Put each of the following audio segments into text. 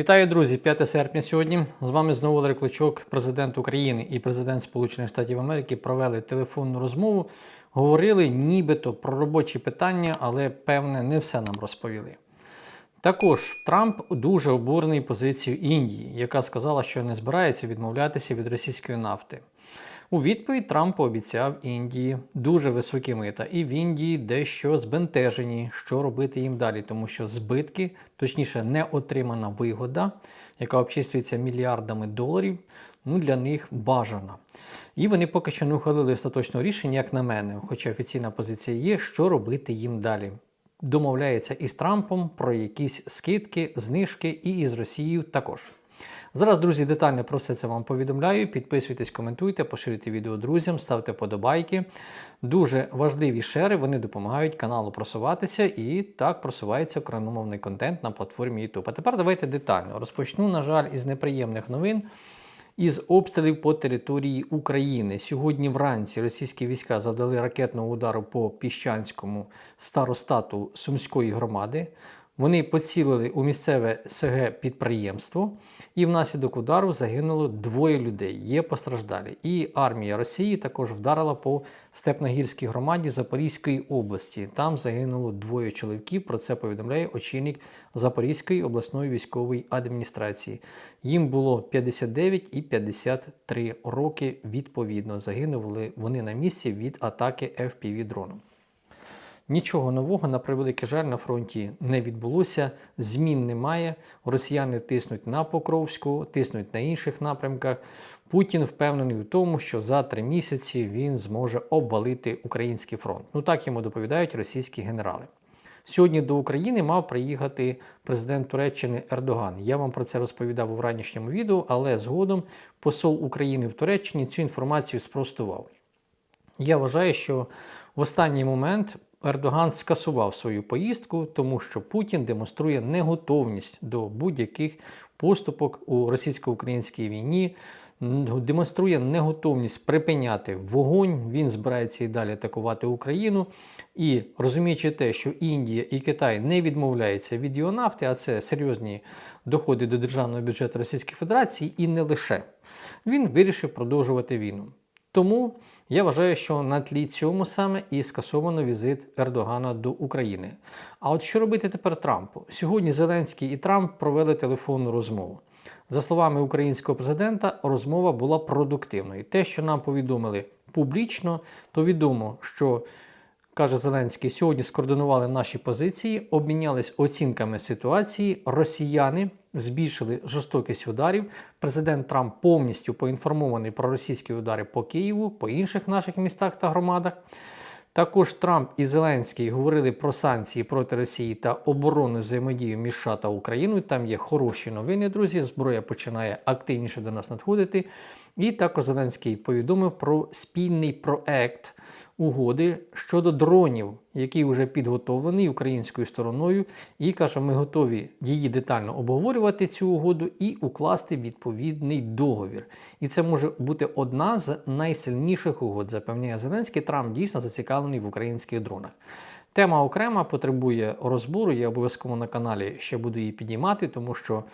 Вітаю, друзі! 5 серпня сьогодні. З вами знову Олег Кличок, президент України і президент Сполучених Штатів Америки провели телефонну розмову. Говорили нібито про робочі питання, але певне не все нам розповіли. Також Трамп дуже обурений позицією Індії, яка сказала, що не збирається відмовлятися від російської нафти. У відповідь Трамп пообіцяв Індії дуже високі мита, і в Індії дещо збентежені, що робити їм далі, тому що збитки, точніше, не отримана вигода, яка обчислюється мільярдами доларів, ну для них бажана. І вони поки що не ухвалили остаточного рішення, як на мене, хоча офіційна позиція є, що робити їм далі. Домовляється із Трампом про якісь скидки, знижки і із Росією також. Зараз, друзі, детально про все це вам повідомляю. Підписуйтесь, коментуйте, поширюйте відео друзям, ставте подобайки. Дуже важливі шери, вони допомагають каналу просуватися і так просувається україномовний контент на платформі YouTube. А тепер давайте детально. Розпочну, на жаль, із неприємних новин. Із обстрілів по території України сьогодні вранці російські війська завдали ракетного удару по піщанському старостату Сумської громади. Вони поцілили у місцеве СГ підприємство, і внаслідок удару загинуло двоє людей. Є постраждалі. І армія Росії також вдарила по Степногірській громаді Запорізької області. Там загинуло двоє чоловіків. Про це повідомляє очільник Запорізької обласної військової адміністрації. Їм було 59 і 53 роки. Відповідно, загинули вони на місці від атаки fpv дроном Нічого нового, на превеликий жаль, на фронті не відбулося, змін немає. Росіяни тиснуть на Покровську, тиснуть на інших напрямках. Путін впевнений у тому, що за три місяці він зможе обвалити український фронт. Ну так йому доповідають російські генерали. Сьогодні до України мав приїхати президент Туреччини Ердоган. Я вам про це розповідав у ранішньому відео, але згодом посол України в Туреччині цю інформацію спростував. Я вважаю, що в останній момент Ердоган скасував свою поїздку, тому що Путін демонструє неготовність до будь-яких поступок у російсько-українській війні, демонструє неготовність припиняти вогонь. Він збирається і далі атакувати Україну. І розуміючи те, що Індія і Китай не відмовляються від його нафти, а це серйозні доходи до державного бюджету Російської Федерації, і не лише він вирішив продовжувати війну. Тому я вважаю, що на тлі цьому саме і скасовано візит Ердогана до України. А от що робити тепер Трампу? Сьогодні Зеленський і Трамп провели телефонну розмову. За словами українського президента, розмова була продуктивною. Те, що нам повідомили публічно, то відомо, що каже Зеленський, сьогодні скоординували наші позиції, обмінялись оцінками ситуації. Росіяни збільшили жорстокість ударів. Президент Трамп повністю поінформований про російські удари по Києву, по інших наших містах та громадах. Також Трамп і Зеленський говорили про санкції проти Росії та оборонну взаємодію між США та Україною. Там є хороші новини, друзі. Зброя починає активніше до нас надходити. І також Зеленський повідомив про спільний проект угоди щодо дронів, який вже підготовлений українською стороною, і каже, ми готові її детально обговорювати цю угоду і укласти відповідний договір. І це може бути одна з найсильніших угод, запевняє Зеленський. Трамп дійсно зацікавлений в українських дронах. Тема окрема потребує розбору. Я обов'язково на каналі ще буду її підіймати, тому що.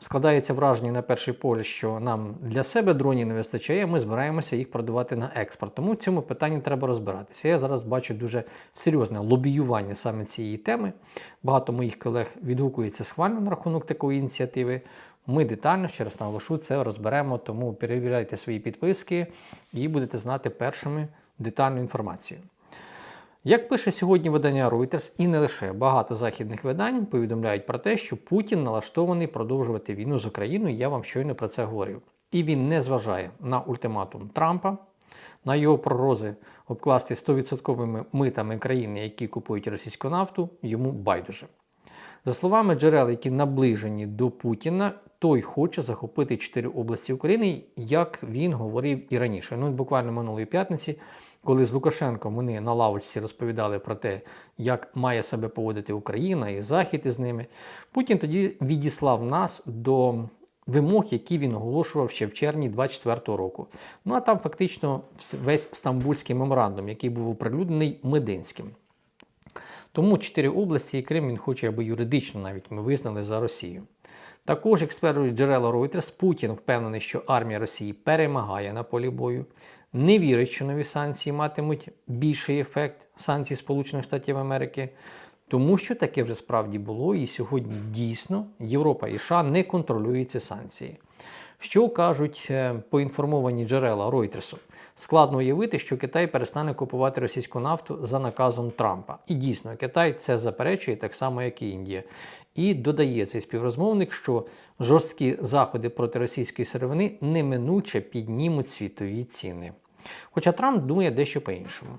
Складається враження на перший погляд, що нам для себе дронів не вистачає, ми збираємося їх продавати на експорт. Тому в цьому питанні треба розбиратися. Я зараз бачу дуже серйозне лобіювання саме цієї теми. Багато моїх колег відгукується схвально на рахунок такої ініціативи. Ми детально, ще раз наголошу, це розберемо, тому перевіряйте свої підписки і будете знати першими детальну інформацію. Як пише сьогодні видання Reuters, і не лише багато західних видань повідомляють про те, що Путін налаштований продовжувати війну з Україною. Я вам щойно про це говорив. І він не зважає на ультиматум Трампа, на його прорози обкласти 100% митами країни, які купують російську нафту, йому байдуже. За словами джерел, які наближені до Путіна, той хоче захопити чотири області України, як він говорив і раніше. Ну, буквально минулої п'ятниці коли з Лукашенком вони на лавочці розповідали про те, як має себе поводити Україна і Захід із ними, Путін тоді відіслав нас до вимог, які він оголошував ще в червні 24-го року. Ну а там фактично весь стамбульський меморандум, який був оприлюднений Мединським. Тому чотири області і Крим він хоче, аби юридично навіть ми визнали за Росію. Також, як стверджують джерела Reuters, Путін впевнений, що армія Росії перемагає на полі бою, не вірить, що нові санкції матимуть більший ефект санкцій Сполучених Штатів Америки, тому що таке вже справді було, і сьогодні дійсно Європа і США не контролюють ці санкції. Що кажуть е, поінформовані джерела Ройтерсу? Складно уявити, що Китай перестане купувати російську нафту за наказом Трампа. І дійсно, Китай це заперечує так само, як і Індія. І додає цей співрозмовник, що жорсткі заходи проти російської сировини неминуче піднімуть світові ціни. Хоча Трамп думає дещо по-іншому.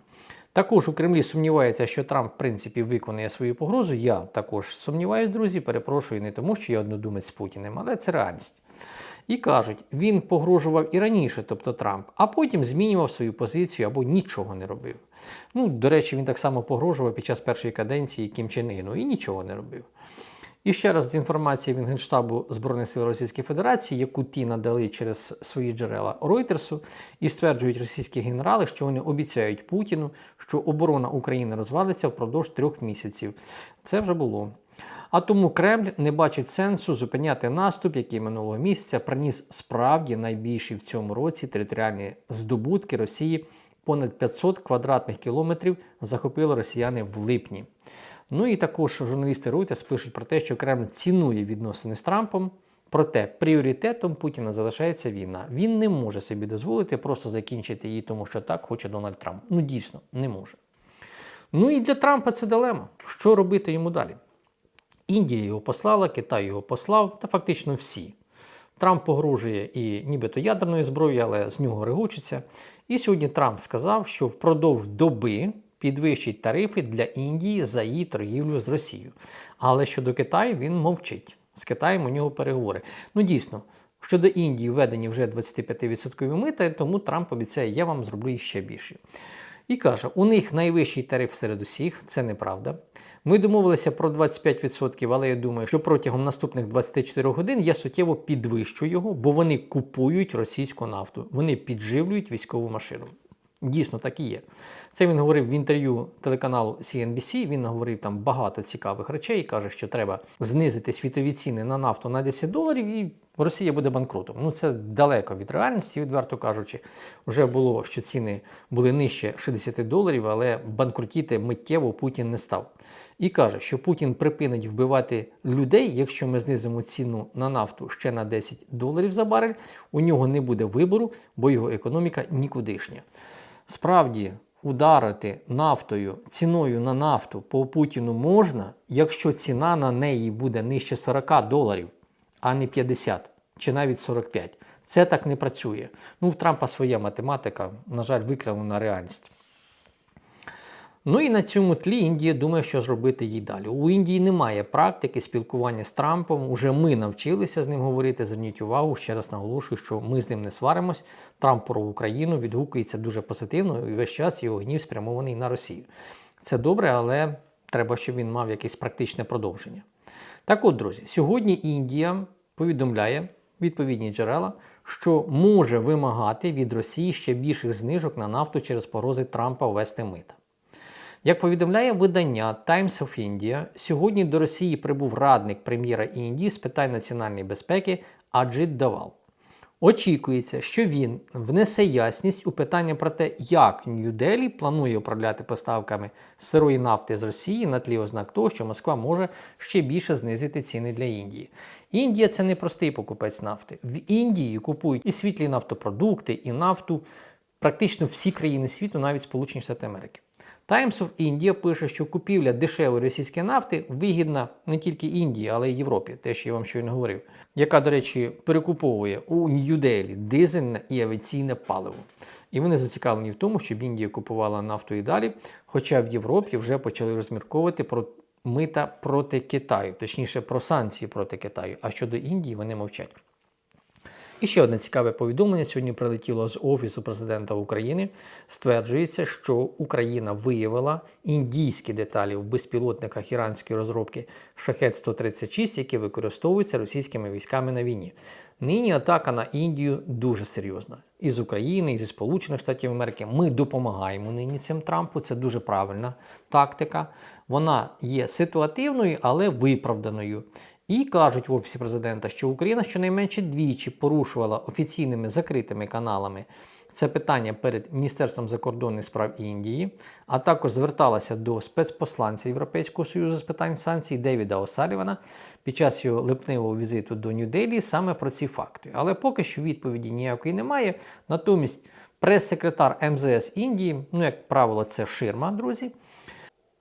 Також у Кремлі сумнівається, що Трамп в принципі виконує свою погрозу. Я також сумніваюся, друзі. Перепрошую не тому, що я однодумець з Путіним, але це реальність. І кажуть, він погрожував і раніше, тобто Трамп, а потім змінював свою позицію або нічого не робив. Ну, до речі, він так само погрожував під час першої каденції Кім Чен Іну і нічого не робив. І ще раз з інформації від Генштабу Збройних сил Російської Федерації, яку ті надали через свої джерела Ройтерсу, і стверджують російські генерали, що вони обіцяють Путіну, що оборона України розвалиться впродовж трьох місяців. Це вже було. А тому Кремль не бачить сенсу зупиняти наступ, який минулого місяця приніс справді найбільші в цьому році територіальні здобутки Росії. Понад 500 квадратних кілометрів захопили росіяни в липні. Ну і також журналісти Reuters пишуть про те, що Кремль цінує відносини з Трампом. Проте пріоритетом Путіна залишається війна. Він не може собі дозволити просто закінчити її, тому що так хоче Дональд Трамп. Ну дійсно не може. Ну і для Трампа це дилема. Що робити йому далі? Індія його послала, Китай його послав, та фактично всі. Трамп погрожує і нібито ядерною зброєю, але з нього регочеться. І сьогодні Трамп сказав, що впродовж доби підвищить тарифи для Індії за її торгівлю з Росією. Але щодо Китаю він мовчить. З Китаєм у нього переговори. Ну дійсно, щодо Індії введені вже 25% мита, тому Трамп обіцяє, я вам зроблю ще більше. І каже, у них найвищий тариф серед усіх, це неправда. Ми домовилися про 25%, але я думаю, що протягом наступних 24 годин я суттєво підвищу його, бо вони купують російську нафту, вони підживлюють військову машину. Дійсно, так і є. Це він говорив в інтерв'ю телеканалу CNBC. Він говорив там багато цікавих речей. Каже, що треба знизити світові ціни на нафту на 10 доларів, і Росія буде банкрутом. Ну це далеко від реальності, відверто кажучи. Вже було, що ціни були нижче 60 доларів, але банкрутіти миттєво Путін не став. І каже, що Путін припинить вбивати людей, якщо ми знизимо ціну на нафту ще на 10 доларів за барель. У нього не буде вибору, бо його економіка нікудишня. Справді, ударити нафтою, ціною на нафту по Путіну можна, якщо ціна на неї буде нижче 40 доларів, а не 50 чи навіть 45. Це так не працює. Ну, в Трампа своя математика, на жаль, викривлена реальність. Ну і на цьому тлі Індія думає, що зробити їй далі. У Індії немає практики спілкування з Трампом. Уже ми навчилися з ним говорити. Зверніть увагу, ще раз наголошую, що ми з ним не сваримось. Трамп про Україну відгукується дуже позитивно і весь час його гнів спрямований на Росію. Це добре, але треба, щоб він мав якесь практичне продовження. Так от, друзі, сьогодні Індія повідомляє відповідні джерела, що може вимагати від Росії ще більших знижок на нафту через порози Трампа ввести мита. Як повідомляє видання Times of India, сьогодні до Росії прибув радник прем'єра Індії з питань національної безпеки Аджит Давал. Очікується, що він внесе ясність у питання про те, як Нью-Делі планує управляти поставками сирої нафти з Росії на тлі ознак того, що Москва може ще більше знизити ціни для Індії. Індія це не простий покупець нафти. В Індії купують і світлі нафтопродукти, і нафту практично всі країни світу, навіть Сполучені Штати Америки. Times of India пише, що купівля дешевої російської нафти вигідна не тільки Індії, але й Європі, те, що я вам щойно говорив, яка, до речі, перекуповує у Нью-Делі дизельне і авіаційне паливо. І вони зацікавлені в тому, щоб Індія купувала нафту і далі. Хоча в Європі вже почали розмірковувати про мита проти Китаю, точніше про санкції проти Китаю. А щодо Індії вони мовчать. І ще одне цікаве повідомлення сьогодні прилетіло з Офісу президента України. Стверджується, що Україна виявила індійські деталі в безпілотниках іранської розробки Шахет 136, які використовуються російськими військами на війні. Нині атака на Індію дуже серйозна. Із України, і зі Сполучених Штатів Америки ми допомагаємо нині цим Трампу. Це дуже правильна тактика. Вона є ситуативною, але виправданою. І кажуть в офісі президента, що Україна щонайменше двічі порушувала офіційними закритими каналами це питання перед Міністерством закордонних справ Індії, а також зверталася до спецпосланця Європейського союзу з питань санкцій Девіда Осалівана під час його липневого візиту до Нью-Делі саме про ці факти. Але поки що відповіді ніякої немає. Натомість прес-секретар МЗС Індії, ну як правило, це ширма, друзі.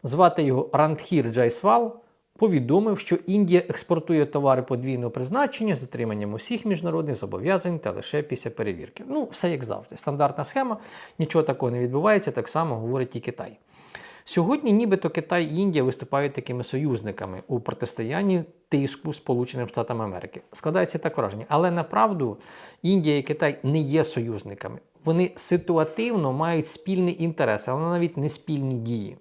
Звати його Рандхір Джайсвал. Повідомив, що Індія експортує товари подвійного призначення з дотриманням усіх міжнародних зобов'язань та лише після перевірки. Ну, все як завжди. Стандартна схема, нічого такого не відбувається, так само говорить і Китай. Сьогодні, нібито Китай і Індія виступають такими союзниками у протистоянні тиску Сполученим Штатам Америки. Складається так враження. Але направду Індія і Китай не є союзниками. Вони ситуативно мають спільний інтерес, але навіть не спільні дії.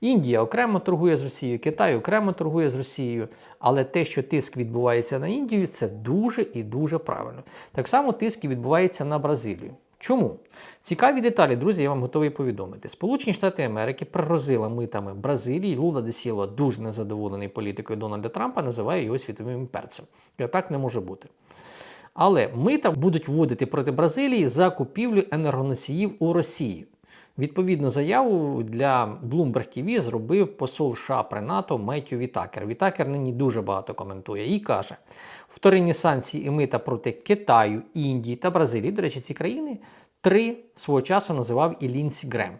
Індія окремо торгує з Росією, Китай окремо торгує з Росією, але те, що тиск відбувається на Індію, це дуже і дуже правильно. Так само тиск відбувається на Бразилію. Чому? Цікаві деталі, друзі, я вам готовий повідомити. Сполучені Штати Америки пригрозила митами Бразилії. Лула де Сілва, дуже незадоволений політикою Дональда Трампа, називає його світовим імперцем. Так не може бути. Але мита будуть вводити проти Бразилії за купівлю енергоносіїв у Росії. Відповідну заяву для Bloomberg TV зробив посол США при НАТО Меттю Вітакер. Вітакер нині дуже багато коментує і каже: вторинні санкції і мита проти Китаю, Індії та Бразилії. До речі, ці країни три свого часу називав і Лінсі Грем.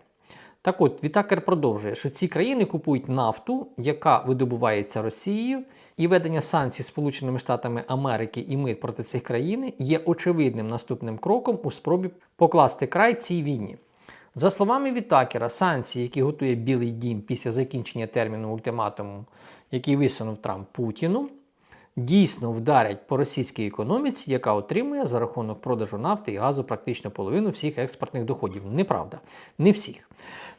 Так от, Вітакер продовжує, що ці країни купують нафту, яка видобувається Росією, і ведення санкцій Сполученими Штатами Америки і мит проти цих країн є очевидним наступним кроком у спробі покласти край цій війні. За словами Вітакера, санкції, які готує Білий Дім після закінчення терміну ультиматуму, який висунув Трамп Путіну, дійсно вдарять по російській економіці, яка отримує за рахунок продажу нафти і газу практично половину всіх експортних доходів. Неправда, не всіх.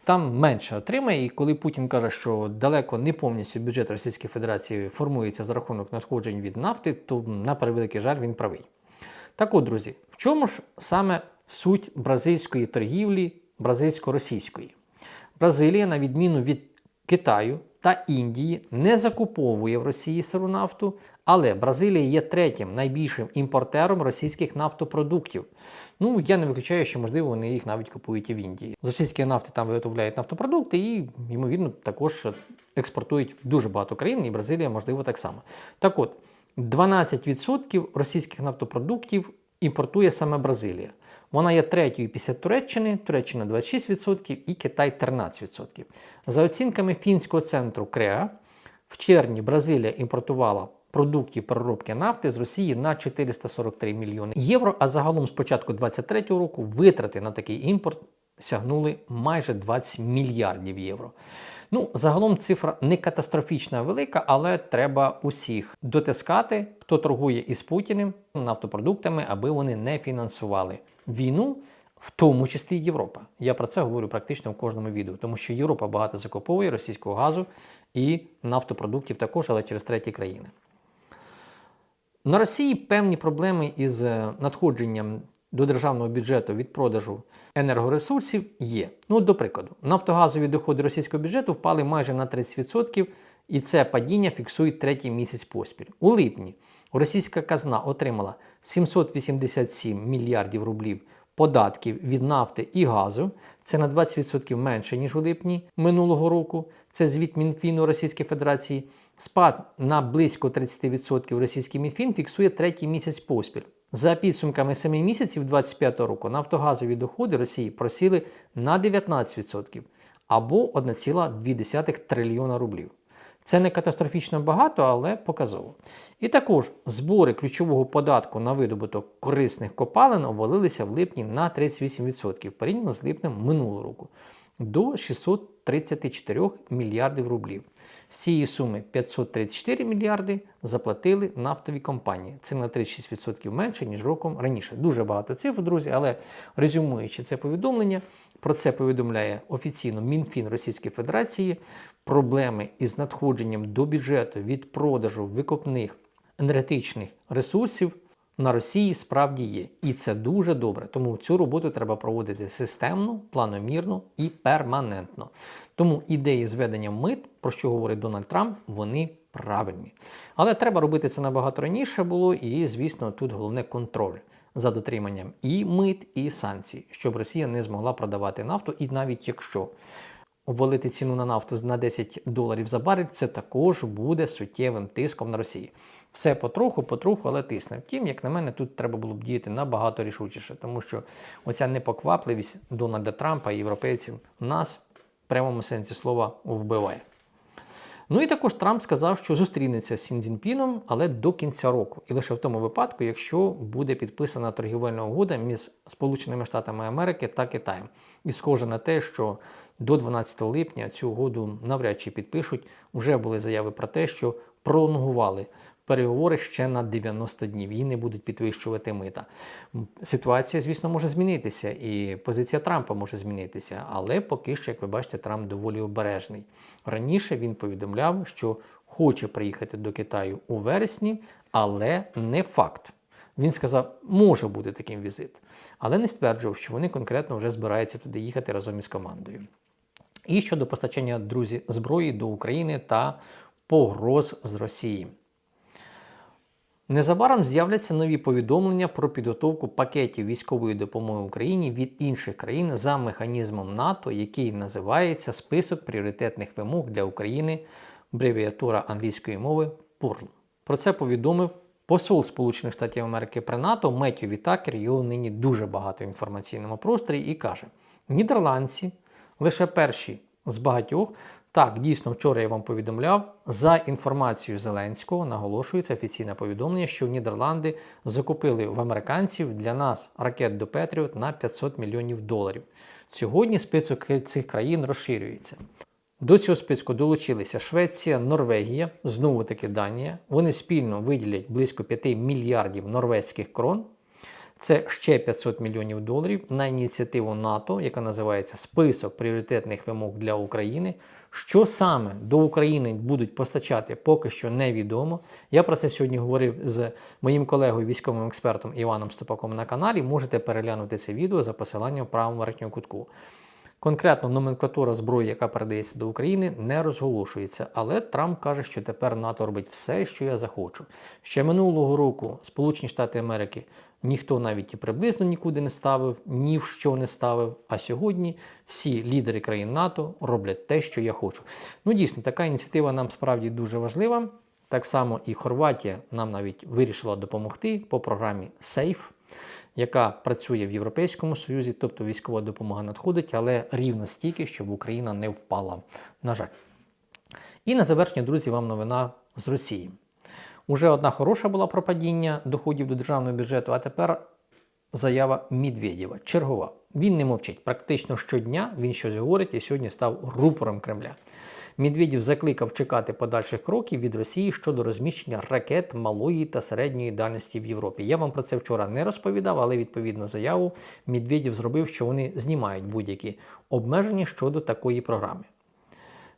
Там менше отримає, і коли Путін каже, що далеко не повністю бюджет Російської Федерації формується за рахунок надходжень від нафти, то на превеликий жаль він правий. Так от, друзі, в чому ж саме суть бразильської торгівлі? Бразильсько-російської. Бразилія, на відміну від Китаю та Індії, не закуповує в Росії сиру нафту, але Бразилія є третім найбільшим імпортером російських нафтопродуктів. Ну, я не виключаю, що, можливо, вони їх навіть купують і в Індії. З російської нафти там виготовляють нафтопродукти і, ймовірно, також експортують в дуже багато країн, і Бразилія, можливо, так само. Так от, 12% російських нафтопродуктів імпортує саме Бразилія. Вона є третьою після Туреччини, Туреччина 26% і Китай 13%. За оцінками фінського центру КРЕА, в червні Бразилія імпортувала продуктів переробки нафти з Росії на 443 мільйони євро. А загалом з початку 2023 року витрати на такий імпорт сягнули майже 20 мільярдів євро. Ну, загалом цифра не катастрофічна велика, але треба усіх дотискати, хто торгує із Путіним нафтопродуктами, аби вони не фінансували війну, в тому числі Європа. Я про це говорю практично в кожному відео, тому що Європа багато закуповує російського газу і нафтопродуктів також, але через треті країни. На Росії певні проблеми із е, надходженням до державного бюджету від продажу енергоресурсів є. Ну, до прикладу, нафтогазові доходи російського бюджету впали майже на 30%, і це падіння фіксують третій місяць поспіль. У липні російська казна отримала 787 мільярдів рублів податків від нафти і газу. Це на 20% менше, ніж у липні минулого року. Це звіт Мінфіну Російської Федерації. Спад на близько 30% російський Мінфін фіксує третій місяць поспіль. За підсумками 7 місяців 2025 року нафтогазові доходи Росії просіли на 19% або 1,2 трильйона рублів. Це не катастрофічно багато, але показово. І також збори ключового податку на видобуток корисних копалин обвалилися в липні на 38% порівняно з липнем минулого року до 634 мільярдів рублів. З цієї суми 534 мільярди заплатили нафтові компанії. Це на 36% менше, ніж роком раніше. Дуже багато цифр, друзі, але резюмуючи це повідомлення, про це повідомляє офіційно Мінфін Російської Федерації. Проблеми із надходженням до бюджету від продажу викопних енергетичних ресурсів на Росії справді є. І це дуже добре. Тому цю роботу треба проводити системно, планомірно і перманентно. Тому ідеї зведення мит, про що говорить Дональд Трамп, вони правильні. Але треба робити це набагато раніше було, і, звісно, тут головне контроль за дотриманням і мит, і санкцій, щоб Росія не змогла продавати нафту, і навіть якщо обвалити ціну на нафту на 10 доларів за барель, це також буде суттєвим тиском на Росію. Все потроху, потроху, але тисне. Втім, як на мене, тут треба було б діяти набагато рішучіше, тому що оця непоквапливість Дональда Трампа і європейців нас в прямому сенсі слова вбиває. Ну і також Трамп сказав, що зустрінеться з Сін Цзіньпіном, але до кінця року. І лише в тому випадку, якщо буде підписана торгівельна угода між Сполученими Штатами Америки та Китаєм. І схоже на те, що до 12 липня цю угоду навряд чи підпишуть. Вже були заяви про те, що пролонгували переговори ще на 90 днів і не будуть підвищувати мита. Ситуація, звісно, може змінитися, і позиція Трампа може змінитися, але поки що, як ви бачите, Трамп доволі обережний. Раніше він повідомляв, що хоче приїхати до Китаю у вересні, але не факт. Він сказав, може бути таким візит, але не стверджував, що вони конкретно вже збираються туди їхати разом із командою. І щодо постачання друзі зброї до України та погроз з Росії. Незабаром з'являться нові повідомлення про підготовку пакетів військової допомоги Україні від інших країн за механізмом НАТО, який називається Список пріоритетних вимог для України, абревіатура англійської мови PURL. Про це повідомив посол Сполучених Штатів Америки при НАТО Меттю Вітакер. Його нині дуже багато в інформаційному просторі і каже: Нідерландці лише перші з багатьох так, дійсно, вчора я вам повідомляв. За інформацією Зеленського наголошується офіційне повідомлення, що Нідерланди закупили в американців для нас ракет до Петріот на 500 мільйонів доларів. Сьогодні список цих країн розширюється. До цього списку долучилися Швеція, Норвегія, знову таки Данія. Вони спільно виділять близько 5 мільярдів норвезьких крон. Це ще 500 мільйонів доларів на ініціативу НАТО, яка називається Список пріоритетних вимог для України. Що саме до України будуть постачати, поки що невідомо. Я про це сьогодні говорив з моїм колегою, військовим експертом Іваном Стопаком на каналі. Можете переглянути це відео за посиланням в правому верхньому кутку. Конкретно номенклатура зброї, яка передається до України, не розголошується, але Трамп каже, що тепер НАТО робить все, що я захочу. Ще минулого року Сполучені Штати Америки ніхто навіть і приблизно нікуди не ставив, ні в що не ставив. А сьогодні всі лідери країн НАТО роблять те, що я хочу. Ну, дійсно, така ініціатива нам справді дуже важлива. Так само і Хорватія нам навіть вирішила допомогти по програмі SAFE, яка працює в Європейському Союзі, тобто військова допомога надходить, але рівно стільки, щоб Україна не впала. На жаль. І на завершення, друзі, вам новина з Росії. Уже одна хороша була про падіння доходів до державного бюджету, а тепер заява Медведєва, чергова. Він не мовчить. Практично щодня він щось говорить і сьогодні став рупором Кремля. Медведєв закликав чекати подальших кроків від Росії щодо розміщення ракет малої та середньої дальності в Європі. Я вам про це вчора не розповідав, але відповідну заяву Медведєв зробив, що вони знімають будь-які обмеження щодо такої програми.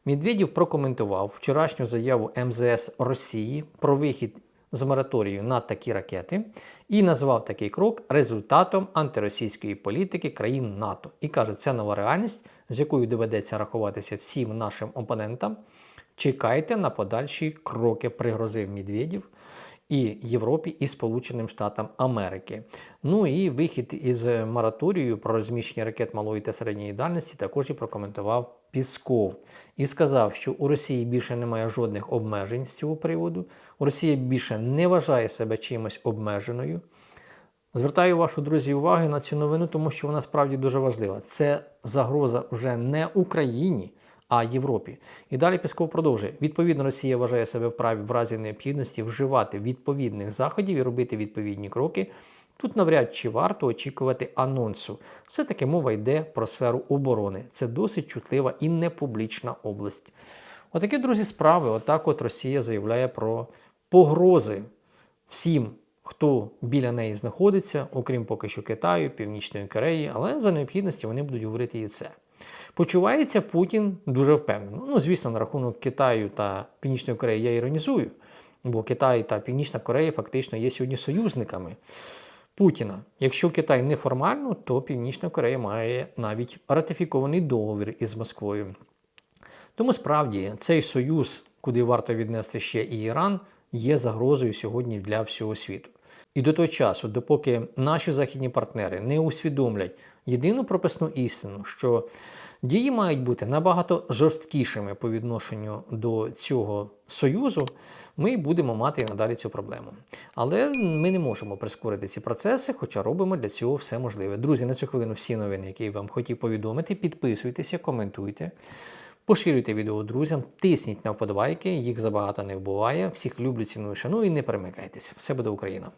Медведєв прокоментував вчорашню заяву МЗС Росії про вихід з мораторію на такі ракети і назвав такий крок результатом антиросійської політики країн НАТО. І каже, це нова реальність, з якою доведеться рахуватися всім нашим опонентам. Чекайте на подальші кроки, пригрозив Медведєв і Європі, і Сполученим Штатам Америки. Ну і вихід із мораторію про розміщення ракет малої та середньої дальності також і прокоментував Пісков і сказав, що у Росії більше немає жодних обмежень з цього приводу. Росія більше не вважає себе чимось обмеженою. Звертаю вашу друзі уваги на цю новину, тому що вона справді дуже важлива. Це загроза вже не Україні, а Європі. І далі Пісков продовжує. Відповідно, Росія вважає себе вправі в разі необхідності вживати відповідних заходів і робити відповідні кроки. Тут навряд чи варто очікувати анонсу. Все-таки мова йде про сферу оборони. Це досить чутлива і непублічна область. Отакі, друзі, справи. Отак от Росія заявляє про погрози всім, хто біля неї знаходиться, окрім поки що Китаю, Північної Кореї, але за необхідності вони будуть говорити і це. Почувається Путін дуже впевнено. Ну, звісно, на рахунок Китаю та Північної Кореї я іронізую, бо Китай та Північна Корея фактично є сьогодні союзниками. Путіна. Якщо Китай неформально, то Північна Корея має навіть ратифікований договір із Москвою. Тому справді цей союз куди варто віднести ще і Іран, є загрозою сьогодні для всього світу. І до того часу, допоки наші західні партнери не усвідомлять єдину прописну істину, що дії мають бути набагато жорсткішими по відношенню до цього союзу, ми будемо мати і надалі цю проблему. Але ми не можемо прискорити ці процеси, хоча робимо для цього все можливе. Друзі, на цю хвилину всі новини, які я вам хотів повідомити. Підписуйтеся, коментуйте. Поширюйте відео друзям, тисніть на вподобайки, їх забагато не вбуває. Всіх люблю, ціную, шаную і не перемикайтесь. Все буде Україна!